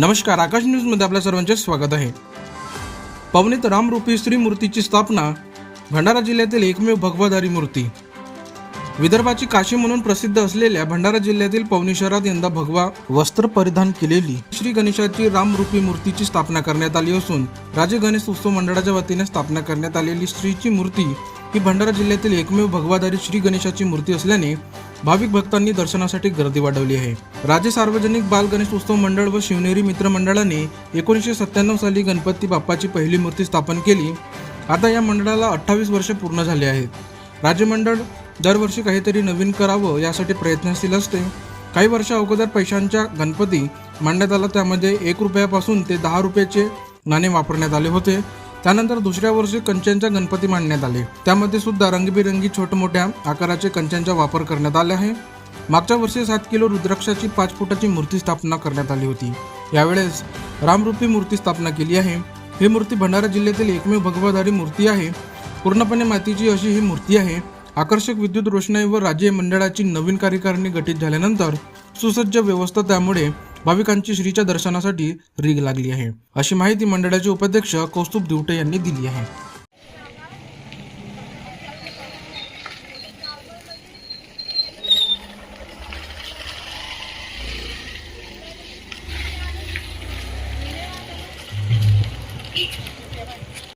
नमस्कार आकाश न्यूजमध्ये आपल्या सर्वांचे स्वागत आहे. पवनीत रामरूपी श्री मूर्तीची स्थापना भंडारा जिल्ह्यातील एकमेव भगवाधारी मूर्ती. विदर्भाची काशी म्हणून प्रसिद्ध असलेल्या भंडारा जिल्ह्यातील पवनी शहरात यंदा भगवा वस्त्र परिधान केलेली श्री गणेशाची रामरूपी मूर्तीची स्थापना करण्यात आली असून राजे गणेश उत्सव मंडळाच्या वतीने स्थापना करण्यात आलेली श्रीची मूर्ती ही भंडारा जिल्ह्यातील एकमेव भगवाधारी श्री गणेशाची मूर्ती असल्याने भाविक भक्तांनी दर्शनासाठी गर्दी वाढवली आहे. राजे सार्वजनिक बाल गणेश उत्सव मंडळ व शिवनेरी मित्र मंडळाने एकोणीसशे सत्त्याण्णव साली गणपती बाप्पाची पहिली मूर्ती स्थापन केली. आता या मंडळाला अठ्ठावीस वर्ष पूर्ण झाले आहेत. राज्य मंडळ दरवर्षी काहीतरी नवीन करावं यासाठी प्रयत्नशील असते. काही वर्ष अगोदर पैशांच्या गणपती मांडण्यात आला त्यामध्ये एक रुपयापासून ते दहा रुपयाचे नाणे वापरण्यात आले होते. त्यानंतर दुसऱ्या वर्षी कंचांच्या गणपती मांडण्यात आले. त्यामध्ये सुद्धा रंगबिरंगी छोट मोठ्या आकाराचे कंचांचा वापर करण्यात आला आहे. मागच्या वर्षी सात किलो रुद्राक्षाची पाच फुटाची मूर्ती स्थापना करण्यात आली होती. यावेळेस रामरूपी मूर्ती स्थापना केली आहे. ही मूर्ती भंडारा जिल्ह्यातील एकमेव भगवाधारी मूर्ती आहे. पूर्णपणे मातीची अशी ही मूर्ती आहे. आकर्षक विद्युत रोषणाई व राज्य मंडळाची नवीन कार्यकारिणी गठीत झाल्यानंतर सुसज्ज व्यवस्था त्यामुळे भाविकांची श्रीच्या दर्शनासाठी रिग लागली आहे. अशी माहिती मंडळाचे उपाध्यक्ष कौस्तुभ दिवटे यांनी दिली आहे.